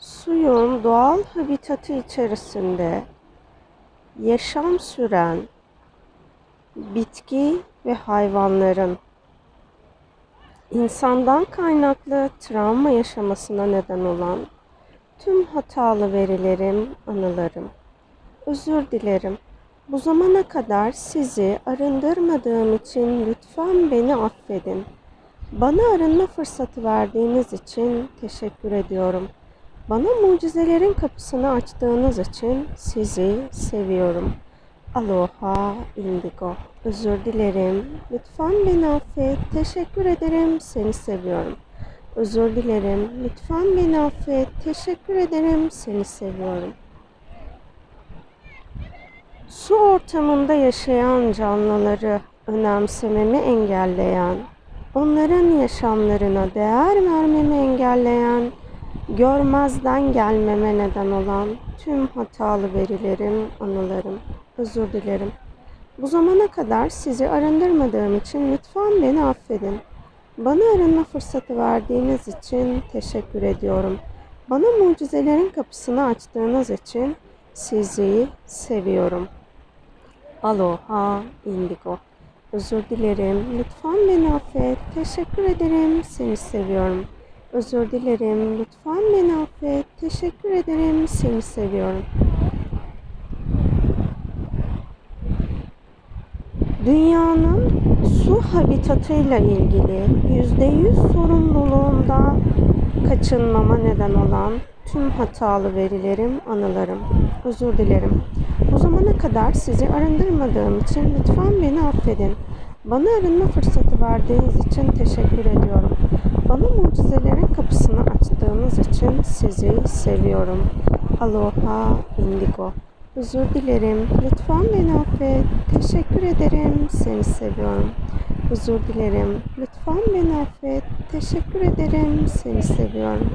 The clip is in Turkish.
Suyun doğal habitatı içerisinde yaşam süren bitki ve hayvanların insandan kaynaklı travma yaşamasına neden olan tüm hatalı verilerim, anılarım. Özür dilerim. Bu zamana kadar sizi arındırmadığım için lütfen beni affedin. Bana arınma fırsatı verdiğiniz için teşekkür ediyorum. Bana mucizelerin kapısını açtığınız için sizi seviyorum. Aloha indigo. Özür dilerim. Lütfen beni affet. Teşekkür ederim. Seni seviyorum. Özür dilerim. Lütfen beni affet. Teşekkür ederim. Seni seviyorum. Su ortamında yaşayan canlıları önemsememi engelleyen, onların yaşamlarına değer vermemi engelleyen, görmezden gelmeme neden olan tüm hatalı verilerim, anılarım. Özür dilerim. Bu zamana kadar sizi arındırmadığım için lütfen beni affedin. Bana arınma fırsatı verdiğiniz için teşekkür ediyorum. Bana mucizelerin kapısını açtığınız için sizi seviyorum. Aloha indigo. Özür dilerim. Lütfen beni affet. Teşekkür ederim. Seni seviyorum. Özür dilerim. Lütfen beni affet. Teşekkür ederim. Seni seviyorum. Dünyanın su habitatıyla ilgili %100 sorumluluğunda kaçınmama neden olan tüm hatalı verilerim, anılarım. Özür dilerim. Bu zamana kadar sizi arındırmadığım için lütfen beni affedin. Bana arınma fırsatı verdiğiniz için teşekkür ediyorum. Bana mucizelerin kapısını açtığınız için sizi seviyorum. Aloha indigo. Özür dilerim. Lütfen beni affet. Teşekkür ederim. Seni seviyorum. Özür dilerim. Lütfen beni affet. Teşekkür ederim. Seni seviyorum.